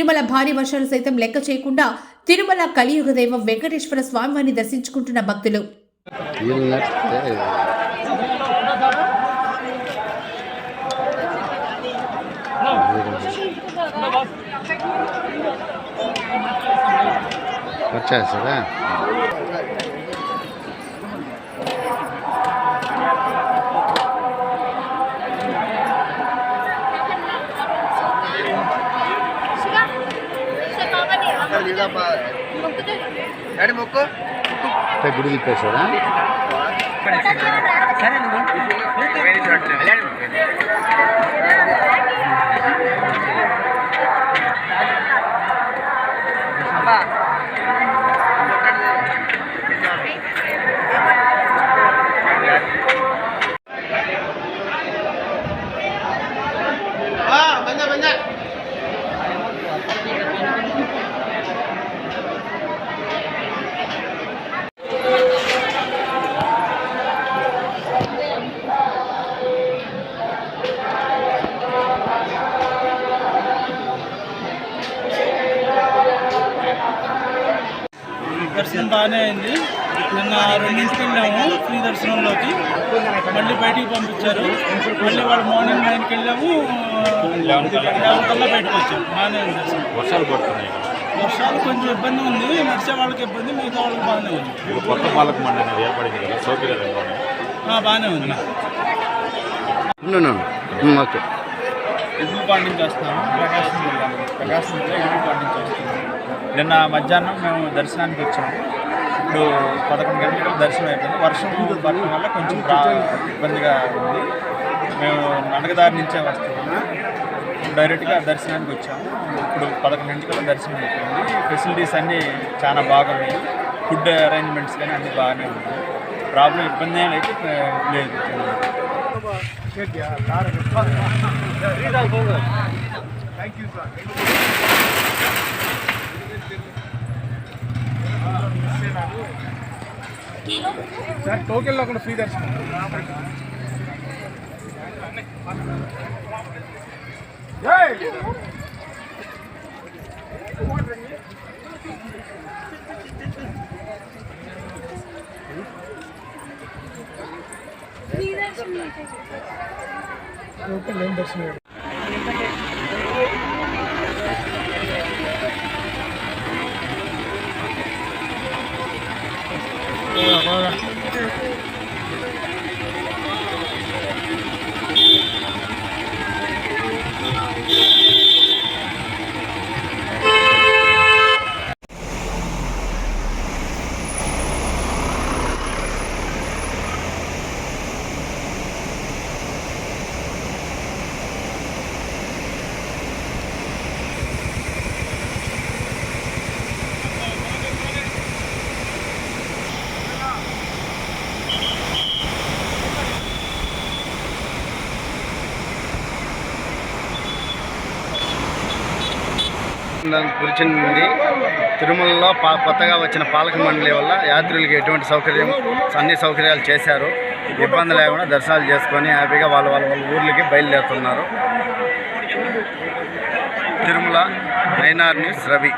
తిరుమల భారీ వర్షాలు సైతం లెక్క చేయకుండా తిరుమల కలియుగ దైవం వెంకటేశ్వర స్వామివారిని దర్శించుకుంటున్న భక్తులు. వచ్చేసారా డాడీ మొక్కు గుడి తిప్పేసారా బంద దర్శనం బాగానే అయింది. నిన్న రెండింటికి వెళ్ళాము ఫ్రీ దర్శనంలోకి. మళ్ళీ బయటికి పంపించారు. మళ్ళీ వాళ్ళు మార్నింగ్ నైన్కి వెళ్ళాము. లెవెన్ కల్లా బయటకు వచ్చాము బాగానే ఉంది దర్శనం. వర్షాలు పడుతున్నాయి. వర్షాలు కొంచెం ఇబ్బంది ఉంది. నడిచే వాళ్ళకి ఇబ్బంది మిగతా వాళ్ళకి బాగానే ఉంది. కొత్త పాలక మండలి అనేది ఏర్పడింది కదా సౌకర్యాలు బాగానే ఉంది. ఉన్నాను ఉమ్, ఓకే ఎదురు పాటించేస్తున్నాము ప్రకాశం జిల్లా నిన్న మధ్యాహ్నం మేము దర్శనానికి వచ్చాము. ఇప్పుడు పదకొండు గంటలకు దర్శనం అయిపోయింది. వర్షం పడడం వల్ల కొంచెం ఇబ్బందిగా ఉంది. మేము నడకదారి నుంచే వస్తున్నాము డైరెక్ట్గా దర్శనానికి వచ్చాము. ఇప్పుడు పదకొండు గంటలకు దర్శనం అయిపోయింది. ఫెసిలిటీస్ అన్నీ చాలా బాగున్నాయి. ఫుడ్ అరేంజ్మెంట్స్ కానీ అన్నీ బాగానే ఉన్నాయి. ప్రాబ్లం ఇబ్బంది ఏం అయితే ఆ, లేదు సార్ టోకెన్ లేకుండా ఫ్రీ దర్శనం టోకెన్ లేని దర్శనం ほらほ。కూర్చుంది తిరుమలలో పా కొత్తగా వచ్చిన పాలక మండలి వల్ల యాత్రికులకి ఎటువంటి సౌకర్యం అన్ని సౌకర్యాలు చేశారు. ఇబ్బంది లేకుండా దర్శనాలు చేసుకొని హ్యాపీగా వాళ్ళ వాళ్ళ వాళ్ళ ఊర్లకి బయలుదేరుతున్నారు. తిరుమల నైనార్ న్యూస్ రవి.